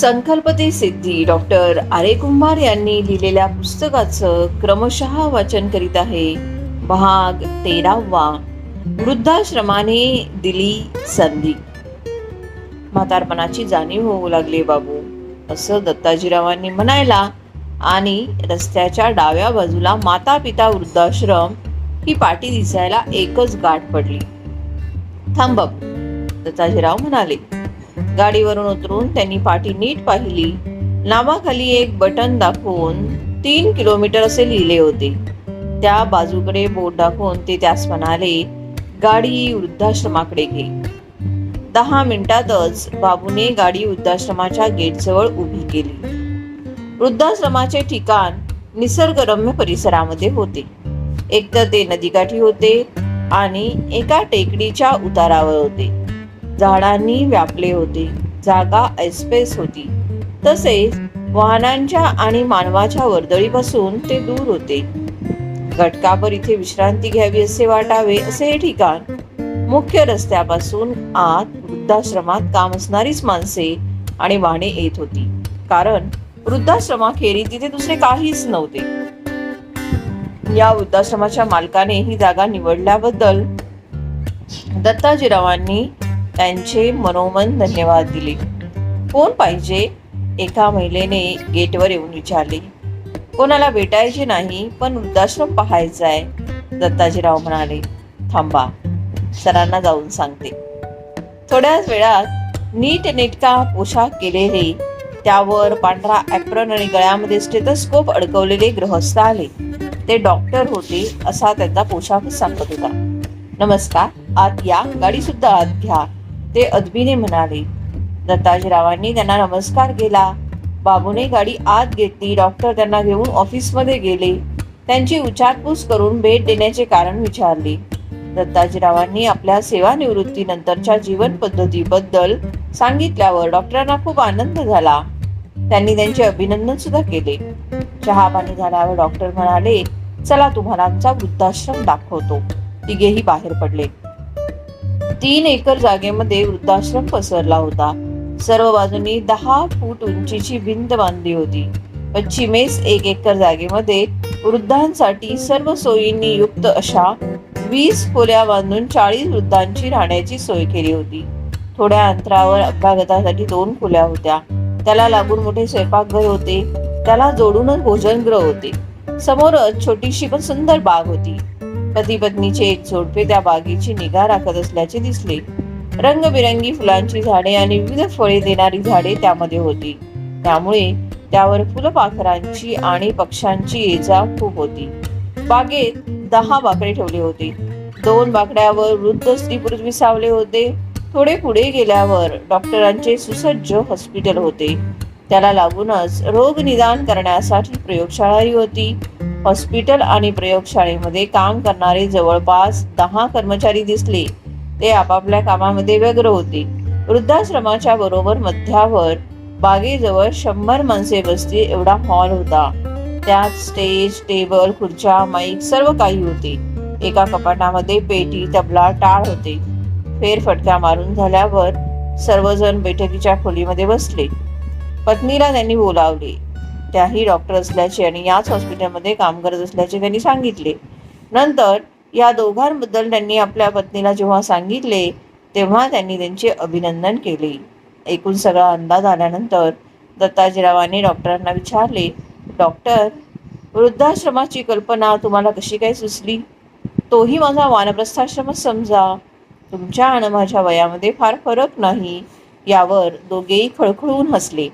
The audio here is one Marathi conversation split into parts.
संकल्पते सिद्धी डॉक्टर आरे कुंभार यांनी लिहिलेल्या पुस्तकाचं क्रमशः वाचन करीत आहे. भाग तेरावा. वृद्धाश्रमाने दिली संधी. म्हातारपणाची जाणीव होऊ लागली बाबू. असं दत्ताजीरावांनी म्हणायला आणि रस्त्याच्या डाव्या बाजूला माता पिता वृद्धाश्रम ही पाटी दिसायला एकच गाठ पडली. थांब दत्ताजीराव म्हणाले गाडीवरून उतरून त्यांनी पाठी नीट पाहिली. नावाखाली एक बटन दाखवून तीन किलोमीटर असे लिहिले होते. त्या बाजूकडे बोट दाखवून ते त्यास म्हणाले गाडी वृद्धाश्रमाकडे घे. दहा मिनिटातच बाबूने गाडी वृद्धाश्रमाच्या गेटजवळ उभी केली. वृद्धाश्रमाचे ठिकाण निसर्गरम्य परिसरामध्ये होते. एकतर ते नदीकाठी होते आणि एका टेकडीच्या उतारावर होते. झाडांनी व्यापले होते जागा ऐसपैस होती. तसेच वाहनांच्या आणि मानवाच्या वर्दळीपासून ते दूर होते. घटकाभर इथे विश्रांती घ्यावी असे वाटावे असे हे ठिकाण मुख्य रस्त्यापासून आत वृद्धाश्रमात काम असणारीच माणसे आणि वाहने येत होती. कारण वृद्धाश्रमाखेरी तिथे दुसरे काहीच नव्हते. या वृद्धाश्रमाच्या मालकाने ही जागा निवडल्याबद्दल दत्ताजीरावांनी त्यांचे मनोमन धन्यवाद दिले. कोण पाहिजे? एका महिलेने गेटवर येऊन विचारले. कोणाला भेटायचे नाही पण वृद्धाश्रम पाहायचा आहे दत्ताजीराव म्हणाले. थांबा सरांना जाऊन सांगते. थोड्याच वेळात नीट नेटका पोशाख केलेले त्यावर पांढरा ऍप्रन आणि गळ्यामध्ये स्टेथोस्कोप अडकवलेले गृहस्थ आले. ते डॉक्टर होते असा त्यांचा पोशाखच सांगत होता. नमस्कार आत या गाडी सुद्धा आत घ्या. ते अदबीने म्हणाले दत्ताजीरावांनी त्यांना नमस्कार केला. बाबूने गाडी आत घेतली. डॉक्टर त्यांना घेऊन ऑफिसमध्ये गेले. त्यांची विचारपूस करून भेट देण्याचे कारण विचारले. दत्ताजीरावांनी आपल्या सेवानिवृत्तीनंतरच्या जीवन पद्धतीबद्दल सांगितल्यावर डॉक्टरांना खूप आनंद झाला. त्यांनी त्यांचे अभिनंदन सुद्धा केले. चहा पाणी झाल्यावर डॉक्टर म्हणाले चला तुम्हाला आमचा वृद्धाश्रम दाखवतो. तिघेही बाहेर पडले. तीन एकर जागेमध्ये वृद्धाश्रम पसरला होता. सर्व बाजूनी दहा फूट उंचीची भिंत बांधली होती. पश्चिमेस एक एकर जागेमध्ये वृद्धांसाठी सर्व सोयींनी युक्त अशा वीस खोल्या बांधून चाळीस वृद्धांची राहण्याची सोय केली होती. थोड्या अंतरावर अभ्यागतासाठी दोन खोल्या होत्या. त्याला लागून मोठे स्वयंपाकघर होते. त्याला जोडूनच भोजनगृह होते. समोरच छोटीशी पण सुंदर बाग होती. पती पत्नीचे एक जोडपे त्या बागेची निगा राखत असल्याचे दिसले. रंगबिरंगी फुलांची झाडे आणि विविध फळे देणारी झाडे त्यामध्ये होती. त्यामुळे त्यावर फुलपाखरांची आणि पक्ष्यांची ये जा खूप होती. बागेत दहा बाकडे ठेवले होते. दोन बाकड्यावर वृद्ध स्त्री पुरुष विसावले होते. थोडे पुढे गेल्यावर डॉक्टरांचे सुसज्ज हॉस्पिटल होते. त्याला लागूनच रोग निदान करण्यासाठी प्रयोगशाळाही होती. हॉस्पिटल आणि प्रयोगशाळेमध्ये काम करणारे जवळपास दहा कर्मचारी दिसले. ते आपापल्या कामामध्ये व्यग्र होते. वृद्धाश्रमाच्या बरोबर मध्यावर बागेजवळ शंभर माणसे बसतील एवढा हॉल होता. त्यात स्टेज टेबल खुर्च्या माईक सर्व काही होते. एका कपाटामध्ये पेटी तबला टाळ होते. फेरफटका मारून झाल्यावर सर्वजण बैठकीच्या खोलीमध्ये बसले. पत्नीला त्यांनी बोलावले त्याही डॉक्टर असल्याचे आणि याच हॉस्पिटलमध्ये काम करत असल्याचे त्यांनी सांगितले. नंतर या दोघांबद्दल त्यांनी आपल्या पत्नीला जेव्हा सांगितले तेव्हा त्यांनी त्यांचे अभिनंदन केले. एकूण सगळा अंदाज आल्यानंतर दत्ताजीरावांनी डॉक्टरांना विचारले डॉक्टर वृद्धाश्रमाची कल्पना तुम्हाला कशी काय सुचली? तोही माझा वानप्रस्थाश्रमच समजा. तुमच्या आणि माझ्या वयामध्ये फार फरक नाही. यावर दोघेही खळखळून हसले.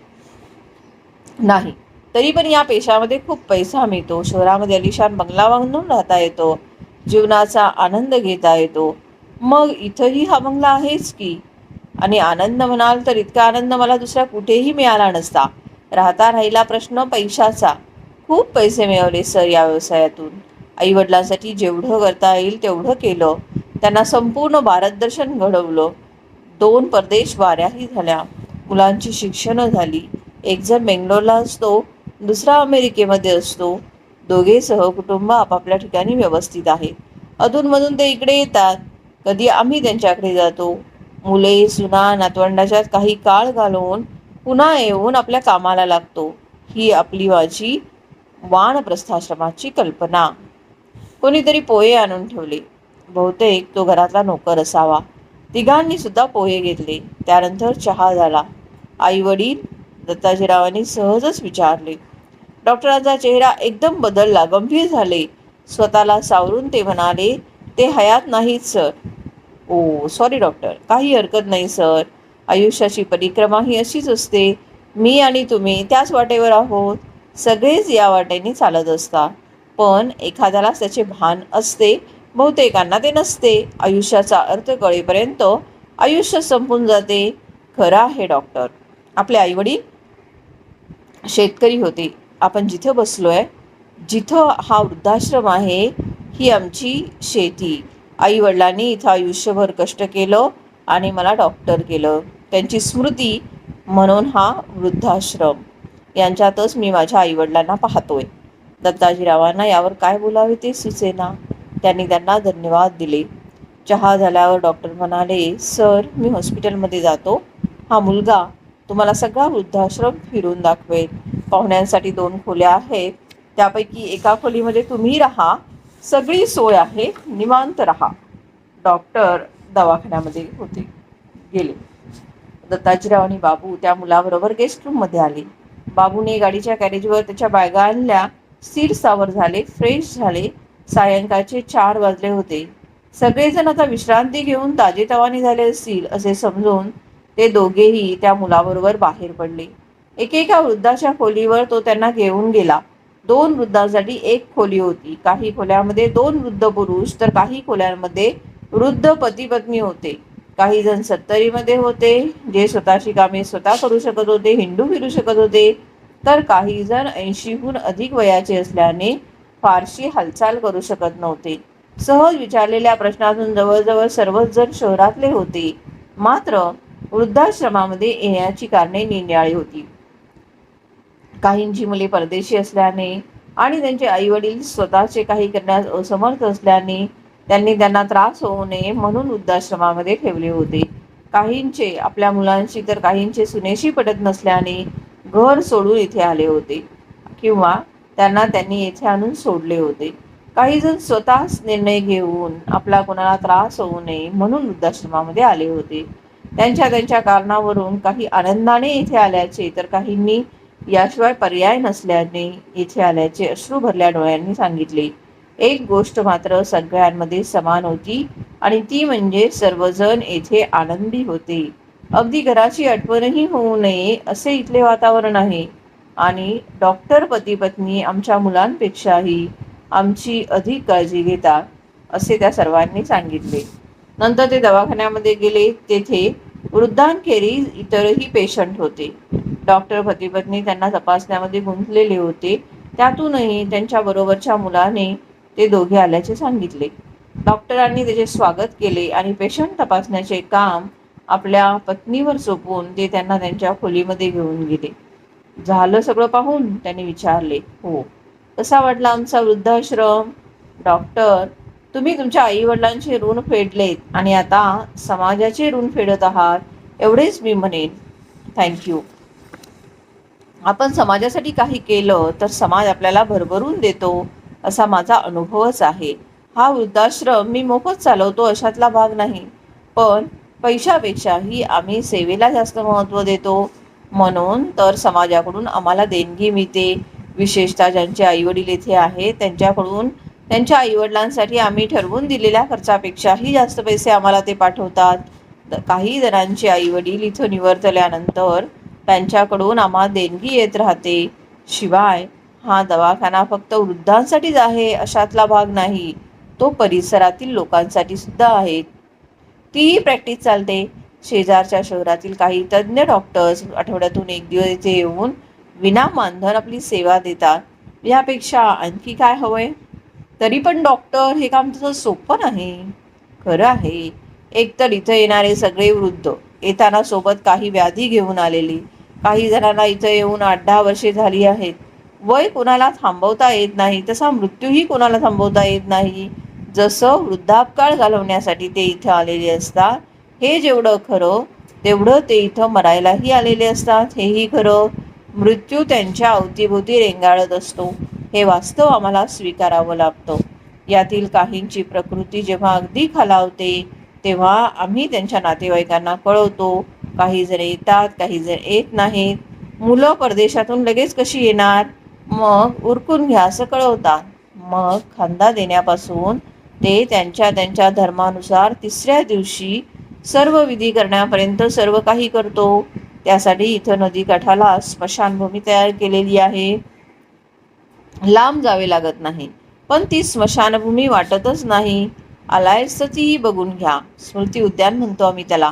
नाही तरी पण या पेशामध्ये खूप पैसा मिळतो. शहरामध्ये अलिशान बंगला बांधून राहता येतो. जीवनाचा आनंद घेता येतो. मग इथंही हा बंगला आहेच की? आणि आनंद म्हणाल तर इतका आनंद मला दुसऱ्या कुठेही मिळाला नसता. राहता राहिला प्रश्न पैशाचा. खूप पैसे मिळवले सर या व्यवसायातून. आईवडिलांसाठी जेवढं करता येईल तेवढं केलं. त्यांना संपूर्ण भारतदर्शन घडवलं. दोन परदेश वाऱ्याही झाल्या. मुलांची शिक्षणं झाली. एक जण बेंगलोरला असतो दुसरा अमेरिकेमध्ये असतो. दोघे सहकुटुंब आपापल्या ठिकाणी व्यवस्थित आहे. अधूनमधून ते इकडे येतात. कधी आम्ही त्यांच्याकडे जातो. मुले सुना नातवंडाच्यात काही काळ घालवून पुन्हा येऊन आपल्या कामाला लागतो. ही आपली माझी वानप्रस्थाश्रमाची कल्पना. कोणीतरी पोहे आणून ठेवले. बहुतेक तो घरातला नोकर असावा. तिघांनी सुद्धा पोहे घेतले. त्यानंतर चहा झाला. आई वडील दत्ताजीरावांनी सहजच विचारले डॉक्टरांचा चेहरा एकदम बदलला गंभीर झाले. स्वतःला सावरून ते म्हणाले ते हयात नाहीत सर. ओ सॉरी डॉक्टर काही हरकत नाही सर. आयुष्याची परिक्रमा ही अशीच असते. मी आणि तुम्ही त्याच वाटेवर आहोत. सगळेच या वाटेने चालत असता पण एखाद्यालाच त्याचे भान असते बहुतेकांना ते नसते. आयुष्याचा अर्थ कळेपर्यंत आयुष्य संपून जाते. खरं आहे डॉक्टर आपले आईवडील शेतकरी होते. आपण जिथं बसलो आहे जिथं हा वृद्धाश्रम आहे ही आमची शेती. आईवडिलांनी इथं आयुष्यभर कष्ट केलं आणि मला डॉक्टर केलं. त्यांची स्मृती म्हणून हा वृद्धाश्रम. यांच्यातच मी माझ्या आईवडिलांना पाहतोय. दत्ताजीरावांना यावर काय बोलावे ते सुचेना. त्यांनी त्यांना धन्यवाद दिले. चहा झाल्यावर डॉक्टर म्हणाले सर मी हॉस्पिटलमध्ये जातो. हा मुलगा तुम्हाला सगळा वृद्धाश्रम फिरून दाखवेल. पाहुण्यांसाठी दोन खोल्या आहेत. त्यापैकी एका खोलीमध्ये तुम्ही राहा. सगळी सोय आहे. निवांत राहा. डॉक्टर दवाखान्यामध्ये होते. गेले. दत्ताजीराव आणि बाबू त्या मुलाबरोबर गेस्ट रूममध्ये आले. बाबूने गाडीच्या कॅरेजवर त्याच्या बॅगा आणल्या सीट सावर झाले फ्रेश झाले. सायंकाळचे चार वाजले होते. सगळेजण आता विश्रांती घेऊन ताजेतवाने झाले असतील असे समजून ते दोघेही त्या मुलाबरोबर बाहेर पडले. एकेका वृद्धाच्या खोलीवर तो त्यांना घेऊन गेला. दोन वृद्धांसाठी एक खोली होती. काही खोल्यामध्ये दोन वृद्ध पुरुष तर काही खोल्यांमध्ये वृद्ध पती पत्नी होते. काही जण सत्तरीमध्ये होते जे स्वतःची कामे स्वतः करू शकत होते हिंडू फिरू शकत होते. तर काही जण ऐंशीहून अधिक वयाचे असल्याने फारशी हालचाल करू शकत नव्हते. सहज विचारलेल्या प्रश्नातून जवळजवळ सर्वच जण शहरातले होते. मात्र वृद्धाश्रमामध्ये येण्याची कारणे निराळी होती. काहींची मुले परदेशी असल्याने आणि त्यांचे आईवडील स्वतःचे काही करण्यास असमर्थ असल्याने त्यांनी त्यांना त्रास होऊ नये म्हणून वृद्धाश्रमामध्ये ठेवले होते. काहींचे आपल्या मुलांशी तर काहींचे सुनेशी पटत नसल्याने घर सोडून इथे आले होते किंवा त्यांना त्यांनी येथे आणून सोडले होते. काही जण स्वतःच निर्णय घेऊन आपला कोणाला त्रास होऊ नये म्हणून वृद्धाश्रमामध्ये आले होते. त्यांच्या त्यांच्या कारणावरून काही आनंदाने इथे आल्याचे तर काहींनी याशिवाय पर्याय नसल्याने इथे आल्याचे अश्रू भरल्या डोळ्यांनी सांगितले. एक गोष्ट मात्र सगळ्यांमध्ये समान होती आणि ती म्हणजे सर्वजण येथे आनंदी होते. अगदी घराची आठवणही होऊ नये असे इथले वातावरण आहे. आणि डॉक्टर पती पत्नी आमच्या मुलांपेक्षाही आमची अधिक काळजी घेतात असे त्या सर्वांनी सांगितले. नंतर ते दवाखान्यामध्ये गेले तेथे वृद्धांखेरीज इतरही पेशंट होते. डॉक्टर पतीपत्नी त्यांना तपासण्यामध्ये गुंतलेले होते. त्यातूनही त्यांच्या बरोबरच्या मुलाने ते दोघे आल्याचे सांगितले. डॉक्टरांनी त्याचे स्वागत केले आणि पेशंट तपासण्याचे काम आपल्या पत्नीवर सोपवून ते त्यांना त्यांच्या खोलीमध्ये घेऊन गेले. झालं सगळं पाहून त्यांनी विचारले हो कसा वाटला आमचा वृद्धाश्रम? डॉक्टर तुम्ही तुमच्या आई वडिलांचे ऋण फेडलेत आणि आता समाजाचे ऋण फेडत आहात एवढेच मी म्हणेन. थँक्यू. आपण समाजासाठी काही केलं तर समाज आपल्याला भरभरून देतो असा माझा अनुभवच आहे. हा वृद्धाश्रम मी मोफत चालवतो अशातला भाग नाही. पण पैशापेक्षाही आम्ही सेवेला जास्त महत्त्व देतो. म्हणून तर समाजाकडून आम्हाला देणगी मिळते. विशेषतः ज्यांचे आईवडील येथे आहेत त्यांच्याकडून त्यांच्या आईवडिलांसाठी आम्ही ठरवून दिलेल्या खर्चापेक्षाही जास्त पैसे आम्हाला ते पाठवतात. काही जणांचे आईवडील इथं निवर्तल्यानंतर त्यांच्याकडून आम्हाला देणगी येत राहते. शिवाय हा दवाखाना फक्त वृद्धांसाठीच आहे अशातला भाग नाही. तो परिसरातील लोकांसाठी सुद्धा आहे. तीही प्रॅक्टिस चालते. शेजारच्या शहरातील काही तज्ज्ञ डॉक्टर्स आठवड्यातून एक दिवस इथे येऊन विना मानधन आपली सेवा देतात. यापेक्षा आणखी काय हवंय? तरी पण डॉक्टर हे काम तसं सोपं नाही. खरं आहे. एकतर इथं येणारे सगळे वृद्ध येताना सोबत काही व्याधी घेऊन आलेली. काही जणांना इथं येऊन आठ दहा वर्षे झाली आहेत. वय कोणाला थांबवता येत नाही तसा मृत्यूही कोणाला थांबवता येत नाही. जसं वृद्धापकाळ घालवण्यासाठी ते इथं आलेले असतात हे जेवढं खरं तेवढं ते इथं मरायलाही आलेले असतात हेही खरं. मृत्यू त्यांच्या अवतीभोवती रेंगाळत असतो हे वास्तव आम्हाला स्वीकारावं लागतं. यातील काहींची प्रकृती जेव्हा अगदी खालावते तेव्हा आम्ही त्यांच्या नातेवाईकांना कळवतो काही जण येतात काही जण येत नाहीत. मुलं परदेशातून लगेच कशी येणार? मग उरकून घ्या असं कळवतात. मग खांदा देण्यापासून ते त्यांच्या त्यांच्या धर्मानुसार तिसऱ्या दिवशी सर्व विधी करण्यापर्यंत सर्व काही करतो. त्यासाठी इथं नदीकाठाला स्मशानभूमी तयार केलेली आहे. लांब जावे लागत नाही पण ती स्मशानभूमी वाटतच नाही. आलायच तर तीही बघून घ्या. स्मृती उद्यान म्हणतो आम्ही त्याला.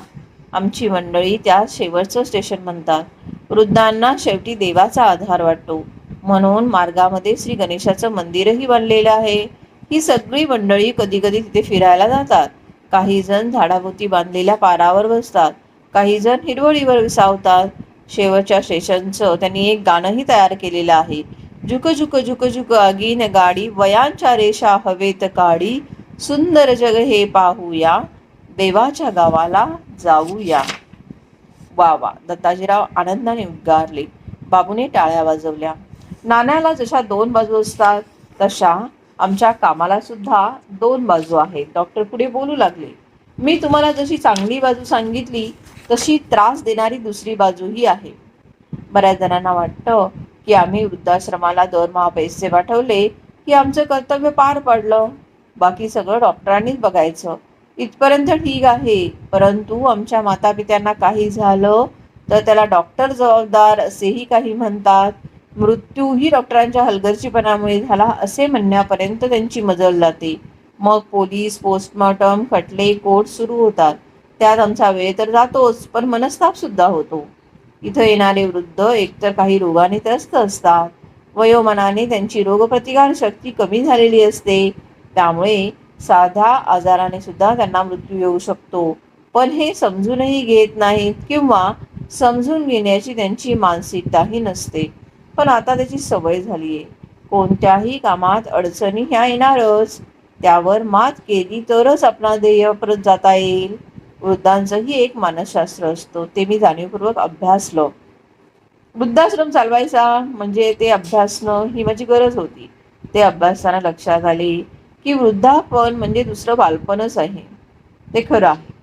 आमची मंडळी त्या शेवटचं स्टेशन म्हणतात. वृद्धांना शेवटी देवाचा आधार वाटतो. म्हणून मार्गामध्ये श्री गणेशाचं मंदिरही बनलेलं आहे. ही सगळी मंडळी कधी कधी तिथे फिरायला जातात. काही जण झाडाभोवती बांधलेल्या पारावर बसतात. काही जण हिरवळीवर विसावतात. शेवटच्या स्टेशनचं त्यांनी एक गाणंही तयार केलेलं आहे. झुक झुक झुक झुक अगीन गाडी वयांच्या रेषा हवेत काढी सुंदर जग हे पाहूया. देवाच्या गावाला जाऊया. वा वा. दत्ताजीराव आनंदाने उद्गारले. बाबूने टाळ्या वाजवल्या. नाण्याला जशा दोन बाजू असतात तशा आमच्या कामाला सुद्धा दोन बाजू आहेत. डॉक्टर पुढे बोलू लागले. मी तुम्हाला जशी चांगली बाजू सांगितली तशी त्रास देणारी दुसरी बाजूही आहे. बऱ्याच जणांना वाटतं की आम्ही वृद्धाश्रमाला दरमहा पैसे पाठवले की आमचं कर्तव्य पार पडलं. बाकी सगळं डॉक्टरांनीच बघायचं. इथपर्यंत ठीक आहे. परंतु आमच्या मातापित्यांना काही झालं तर त्याला डॉक्टर जबाबदार असेही काही म्हणतात. मृत्यूही डॉक्टरांच्या हलगर्जीपणामुळे झाला असे म्हणण्यापर्यंत त्यांची मजल जाते. मग पोलीस पोस्टमॉर्टम खटले कोर्ट सुरू होतात. त्यात आमचा वेळ तर जातोच पण मनस्ताप सुद्धा होतो. इथं येणारे वृद्ध एकतर काही रोगाने त्रस्त असतात. वयोमानाने त्यांची रोगप्रतिकार शक्ती कमी झालेली असते. त्यामुळे साध्या आजाराने सुद्धा त्यांना मृत्यू येऊ शकतो. पण हे समजूनही घेत नाहीत किंवा समजून घेण्याची त्यांची मानसिकताही नसते. पण आता त्याची सवय झाली आहे कोणत्याही कामात अडचणी ह्या येणारच. त्यावर मात केली तरच आपला ध्येय परत जाता येईल. वृद्धांचंही एक मानसशास्त्र असतं. ते मी जाणीवपूर्वक अभ्यासलं. वृद्धाश्रम चालवायचा. म्हणजे ते अभ्यासणं ही माझी गरज होती. ते अभ्यासताना लक्षात आले. की वृद्धापन म्हणजे दुसरं बालपणच आहे. ते खरं आहे.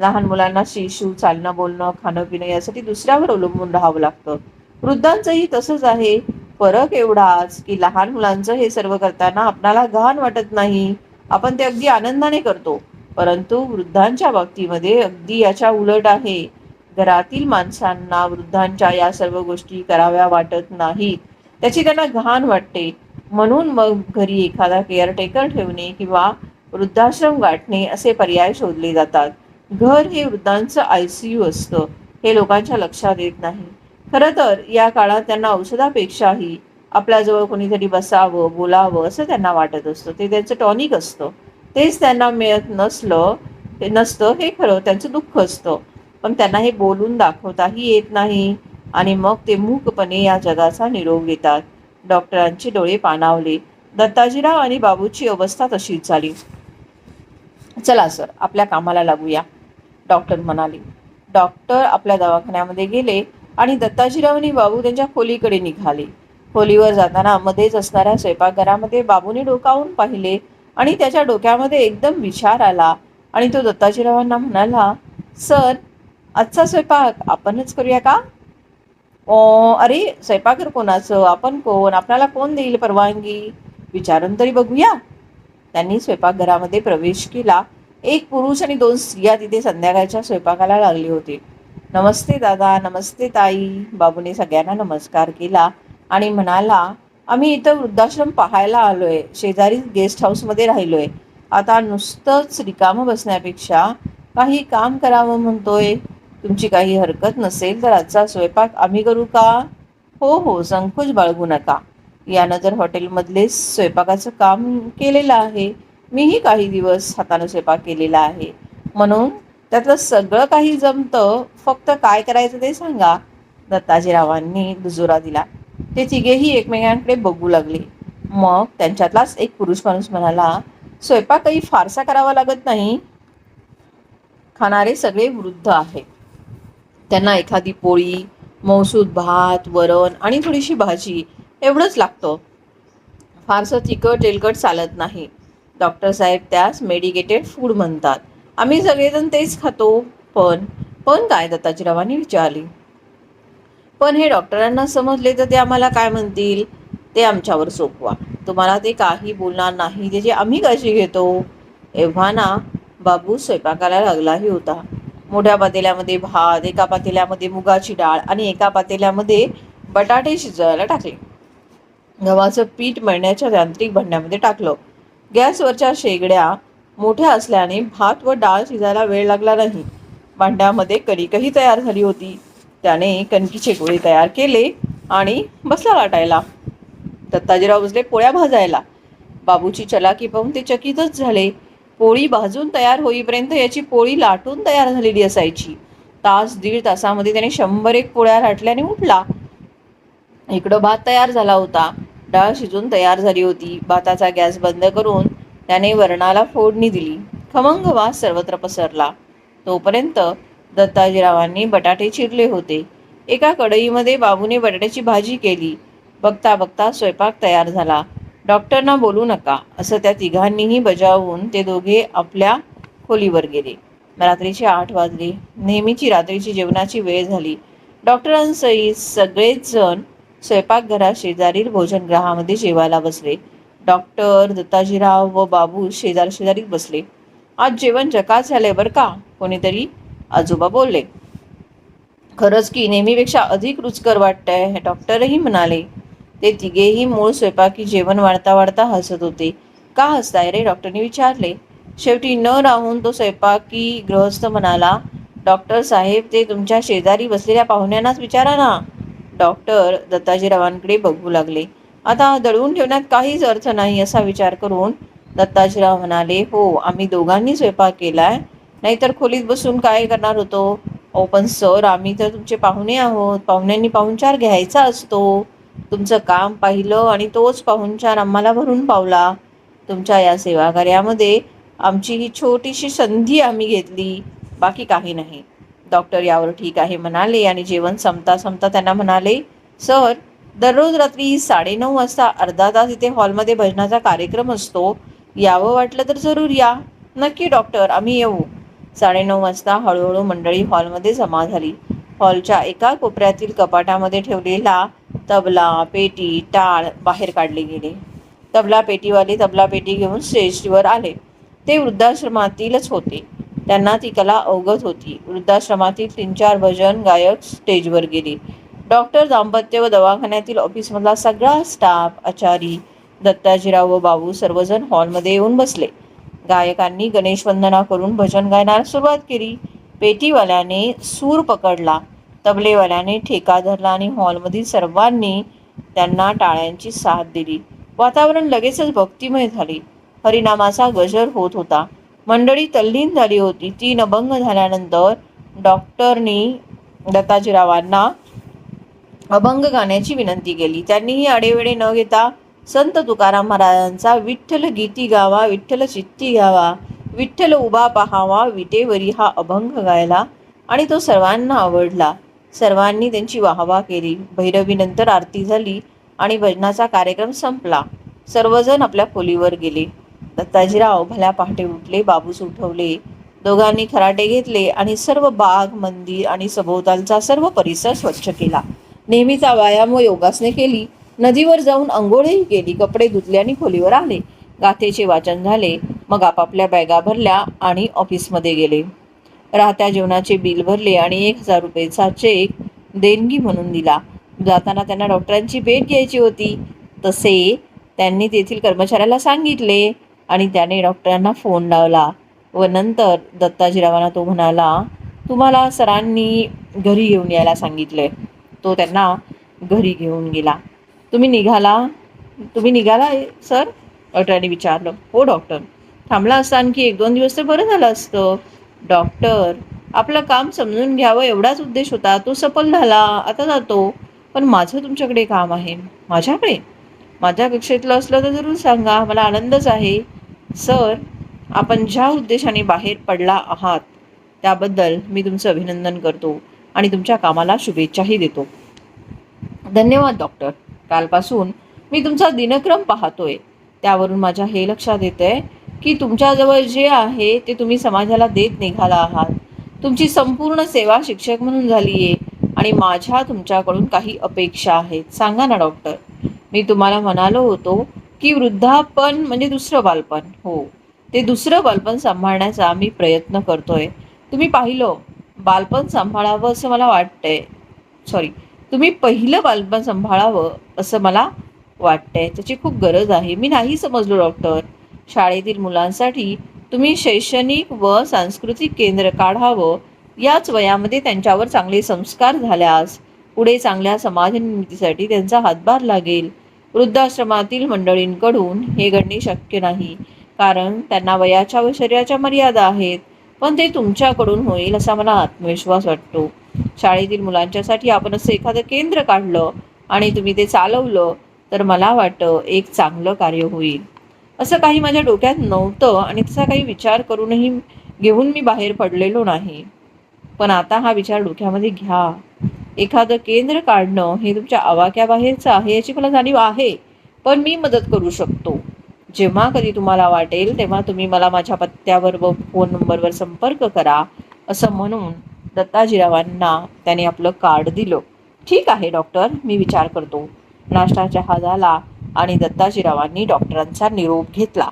लहान मुलांना शिशू चालणं बोलणं खाणं पिणं यासाठी दुसऱ्यावर अवलंबून राहावं लागतं. वृद्धांचंही तसंच आहे. फरक एवढाच की लहान मुलांचं हे सर्व करताना आपणाला घाण वाटत नाही. आपण ते अगदी आनंदाने करतो. परंतु वृद्धांच्या बाबतीमध्ये अगदी याच्या उलट आहे. घरातील माणसांना वृद्धांच्या या सर्व गोष्टी कराव्या वाटत नाहीत. त्याची त्यांना घाण वाटते. म्हणून मग घरी एखादा केअरटेकर ठेवणे किंवा वृद्धाश्रम गाठणे असे पर्याय शोधले जातात. घर हे वृद्धांचं आय सी यू असतं हे लोकांच्या लक्षात येत नाही. खरं तर या काळात त्यांना औषधापेक्षाही आपल्याजवळ कोणीतरी बसावं बोलावं असं त्यांना वाटत असतं. ते त्यांचं टॉनिक असतं. तेच त्यांना मिळत नसलं ते नसतं हे खरं त्यांचं दुःख असतं. पण त्यांना हे बोलून दाखवताही येत नाही आणि मग ते मूकपणे या जगाचा निरोप घेतात. डॉक्टरांचे डोळे पाणावले. दत्ताजीराव आणि बाबूची अवस्था तशीच झाली. चला सर आपल्या कामाला लागूया डॉक्टर म्हणाले. डॉक्टर आपल्या दवाखान्यामध्ये गेले आणि दत्ताजीराव आणि बाबू त्यांच्या खोलीकडे निघाले. खोलीवर जाताना मध्येच असणाऱ्या स्वयंपाकघरामध्ये बाबूने डोकावून पाहिले आणि त्याच्या डोक्यामध्ये एकदम विचार आला आणि तो दत्ताजीरावांना म्हणाला सर आजचा स्वयंपाक आपणच करूया का? अरे स्वयंपाकर कोणाचं? आपण कोण? आपल्याला कोण देईल परवानगी? विचारून तरी बघूया. त्यांनी स्वयंपाकघरामध्ये प्रवेश केला. एक पुरुष आणि दोन स्त्रिया तिथे संध्याकाळच्या स्वयंपाकाला लागली होती. नमस्ते दादा नमस्ते ताई. बाबूने सगळ्यांना नमस्कार केला आणि म्हणाला आम्ही इथं वृद्धाश्रम पाहायला आलोय. शेजारीच गेस्ट हाऊसमध्ये राहिलोय. आता नुसतंच रिकामं बसण्यापेक्षा काही काम करावं म्हणतोय. तुमची काही हरकत नसेल तर आजचा स्वयंपाक आम्ही करू का? हो हो संकोच बाळगू नका. यानं तर हॉटेलमधले स्वयंपाकाचं काम केलेलं आहे मीही काही दिवस हातानं स्वयंपाक केलेला आहे. म्हणून त्यातलं सगळं काही जमतं फक्त काय करायचं ते सांगा. दत्ताजीरावांनी दुजोरा दिला. ते तिघेही एकमेकांकडे बघू लागले. मग त्यांच्यातलाच एक पुरुष माणूस म्हणाला स्वयंपाक काही फारसा करावा लागत नाही. खाणारे सगळे वृद्ध आहेत. त्यांना एखादी पोळी मौसूद भात वरण आणि थोडीशी भाजी एवढंच लागतं. फारसं तिखट तेलकट चालत नाही. डॉक्टर साहेब त्यास मेडिकेटेड फूड म्हणतात. आम्ही सगळेजण तेच खातो. पण पण काय दत्ताजीरावांनी विचारली? पण हे डॉक्टरांना समजले तर ते आम्हाला काय म्हणतील? ते आमच्यावर सोपवा. तुम्हाला ते काही बोलणार नाही. त्याची आम्ही काळजी घेतो. एव्हा ना बाबू स्वयंपाकाला लागलाही होता. मोठ्या पातेल्यामध्ये भात एका पातेल्यामध्ये मुगाची डाळ आणि एका पातेल्यामध्ये बटाटे शिजवायला टाकले. गव्हाचं पीठ मळण्याच्या यांत्रिक भांड्यामध्ये टाकलं. गॅसवरच्या शेगड्या मोठ्या असल्याने भात व डाळ शिजायला वेळ लागला नाही. भांड्यामध्ये कणिकही तयार झाली होती. त्याने कणकीचे गोळे तयार केले आणि बसला लाटायला दत्ताजीराव बसले पोळ्या भाजायला. बाबूची चलाकी पाहून ते चकितच झाले. पोळी भाजून तयार होईपर्यंत याची पोळी लाटून तयार झालेली असायची. तास दीड तासामध्ये त्याने शंभर एक पोळ्या लाटल्याने उठला. इकडं भात तयार झाला होता. डाळ शिजून तयार झाली होती. भाताचा गॅस बंद करून त्याने वरणाला फोडणी दिली. खमंग वास सर्वत्र पसरला. तोपर्यंत दत्ताजीरावांनी बटाटे चिरले होते. एका कढईमध्ये बाबूने बटाट्याची भाजी केली. बघता बघता स्वयंपाक तयार झाला. डॉक्टरना बोलू नका असं त्या तिघांनीही बजावून ते दोघे आपल्या खोलीवर गेले. रात्रीचे आठ वाजले. नेहमीची रात्रीची जेवणाची वेळ झाली. डॉक्टरांसहित सगळेच जण स्वयंपाकघरात शेजारील भोजनगृहामध्ये जेवायला बसले. डॉक्टर दत्ताजीराव व बाबू शेजार शेजारी बसले. आज जेवण जकात झालंय बरं का? कोणीतरी आजोबा बोलले. खरंच की नेहमीपेक्षा अधिक रुचकर वाटतंय हे डॉक्टरही म्हणाले. ते तिघेही मूळ स्वयंपाकी जेवण वाढता वाढता हसत होते. का हसताय रे? डॉक्टरने विचारले. शेवटी न राहून तो स्वयंपाकी गृहस्थ म्हणाला डॉक्टर साहेब ते तुमच्या शेजारी बसलेल्या पाहुण्यांनाच विचारा ना. डॉक्टर दत्ताजीरावांकडे बघू लागले. आता दळवून ठेवण्यात काहीच अर्थ नाही असा विचार करून दत्ताजीराव म्हणाले हो आम्ही दोघांनी स्वयंपाक केलाय. नाहीतर खोलीत बसून काय करणार होतो? ओ पण सर आम्ही तर तुमचे पाहुणे आहोत. पाहुण्यांनी पाहुणचार घ्यायचा असतो. तुमचं काम पाहिलं आणि तोच पाहुणचार आम्हाला भरून पावला तुमच्या या सेवाकार्यामध्ये. आमची ही छोटीशी संधी आम्ही घेतली बाकी काही नाही. डॉक्टर यावर ठीक आहे म्हणाले आणि जेवण संपता संपता त्यांना म्हणाले सर दररोज रात्री साडेनऊ वाजता अर्धा तास इथे हॉलमध्ये भजनाचा कार्यक्रम असतो. यावं वाटलं तर जरूर या. नक्की डॉक्टर आम्ही येऊ. साडेनऊ वाजता हळूहळू मंडळी हॉलमध्ये जमा झाली. हॉलच्या एका कोपऱ्यातील कपाटामध्ये ठेवलेला तबला पेटी टाळ बाहेर काढले गेले. तबला पेटीवाले तबला पेटी घेऊन स्टेजवर आले. ते वृद्धाश्रमातीलच होते. त्यांना ती कला अवगत होती. वृद्धाश्रमातील तीन चार भजन गायक स्टेजवर गेले. डॉक्टर दाम्पत्य व दवाखान्यातील ऑफिसमधला सगळा स्टाफ आचारी दत्ताजीराव व बाबू सर्वजण हॉलमध्ये येऊन बसले. गायकांनी गणेश वंदना करून भजन गायला सुरुवात केली. पेटीवाल्याने सूर पकडला. तबलेवाल्याने ठेका धरला आणि हॉलमधील सर्वांनी त्यांना टाळ्यांची साथ दिली. वातावरण लगेचच भक्तिमय झाले. हरिनामाचा गजर होत होता. मंडळी तल्लीन झाली होती. ती नभंग झाल्यानंतर डॉक्टरनी दत्ताजीरावांना अभंग गाण्याची विनंती केली. त्यांनीही आडेवेडे न घेता संत तुकाराम महाराजांचा विठ्ठल गीती गावा विठ्ठल चित्ती गावा विठ्ठल उभा पहावा विटेवरी हा अभंग गायला आणि तो सर्वांना आवडला. सर्वांनी त्यांची वाहवा केली. भैरवीनंतर आरती झाली आणि भजनाचा कार्यक्रम संपला. सर्वजण आपल्या खोलीवर गेले. दत्ताजीराव भल्या पहाटे उठले बाबूस उठवले दोघांनी खराटे घेतले आणि सर्व बाग मंदिर आणि सभोवतालचा सर्व परिसर स्वच्छ केला. नेहमीचा व्यायाम व योगासने केली. नदीवर जाऊन अंघोळही केली. कपडे धुतले आणि खोलीवर आले. गाथेचे वाचन झाले. मग आपापल्या बॅगा भरल्या आणि ऑफिसमध्ये गेले. राहत्या जेवणाचे बिल भरले आणि एक हजार रुपयेचा चेक देणगी म्हणून दिला. जाताना त्यांना डॉक्टरांची भेट घ्यायची होती. तसे त्यांनी तेथील कर्मचाऱ्याला सांगितले आणि त्याने डॉक्टरांना फोन लावला व नंतर दत्ताजीरावांना तो म्हणाला तुम्हाला सरांनी घरी घेऊन यायला सांगितले. तो त्यांना घरी घेऊन गेला. तुम्ही निघाला? तुम्ही निघाला सर? डॉक्टरांनी विचारलं. हो डॉक्टर थांबला असता आणखी एक दोन दिवस तर बरं झालं असतं. डॉक्टर आपलं काम समजून घ्यावं एवढाच उद्देश होता. तो सफल झाला आता जातो. पण माझं तुमच्याकडे काम आहे. माझ्याकडे? माझ्या कक्षेतलं असलं तर जरूर सांगा. मला आनंदच आहे. सर आपण ज्या उद्देशाने बाहेर पडला आहात त्याबद्दल मी तुमचं अभिनंदन करतो आणि तुमच्या कामाला शुभेच्छाही देतो. धन्यवाद डॉक्टर. कालपासून मी तुमचा दिनक्रम पाहतोय. त्यावरून माझ्या हे लक्षात येतंय की तुमच्याजवळ जे आहे ते तुम्ही समाजाला देत निघाला आहात. तुमची संपूर्ण सेवा शिक्षक म्हणून झाली आहे आणि माझ्या तुमच्याकडून काही अपेक्षा आहेत. सांगा ना डॉक्टर. मी तुम्हाला म्हणालो होतो की वृद्धापन म्हणजे दुसरं बालपण. हो ते दुसरं बालपण सांभाळण्याचा मी प्रयत्न करतोय. तुम्ही पाहिलं बालपण सांभाळावं असं मला वाटतंय. सॉरी तुम्ही पहिलं बालपण सांभाळावं असं मला वाटतंय. त्याची खूप गरज आहे. मी नाही समजलो डॉक्टर. शाळेतील मुलांसाठी तुम्ही शैक्षणिक व सांस्कृतिक केंद्र काढावं याच वयामध्ये त्यांच्यावर चांगले संस्कार झाल्यास पुढे चांगल्या समाज निर्मितीसाठी त्यांचा हातभार लागेल. वृद्धाश्रमातील मंडळींकडून हे घडणे शक्य नाही कारण त्यांना वयाच्या व शरीराच्या मर्यादा आहेत पण ते तुमच्याकडून होईल असा मला आत्मविश्वास वाटतो. शाळेतील मुलांच्यासाठी आपण असं एखादं केंद्र काढलं आणि तुम्ही ते चालवलं तर मला वाटतं एक चांगलं कार्य होईल. असं काही माझ्या डोक्यात नव्हतं आणि तसा काही विचार करूनही घेऊन मी बाहेर पडलेलो नाही. पण आता हा विचार डोक्यामध्ये घ्या. एखादं केंद्र काढणं हे तुमच्या आवाक्याबाहेरचं आहे याची मला जाणीव आहे पण मी मदत करू शकतो. जेव्हा कधी तुम्हाला वाटेल तेव्हा तुम्ही मला माझ्या पत्त्यावर व फोन नंबरवर संपर्क करा असं म्हणून दत्ताजीरावांना त्याने आपलं कार्ड दिलं. ठीक आहे डॉक्टर मी विचार करतो. नाश्ता चहा झाला. आणि दत्ताजीरावांनी डॉक्टरांचा निरोप घेतला.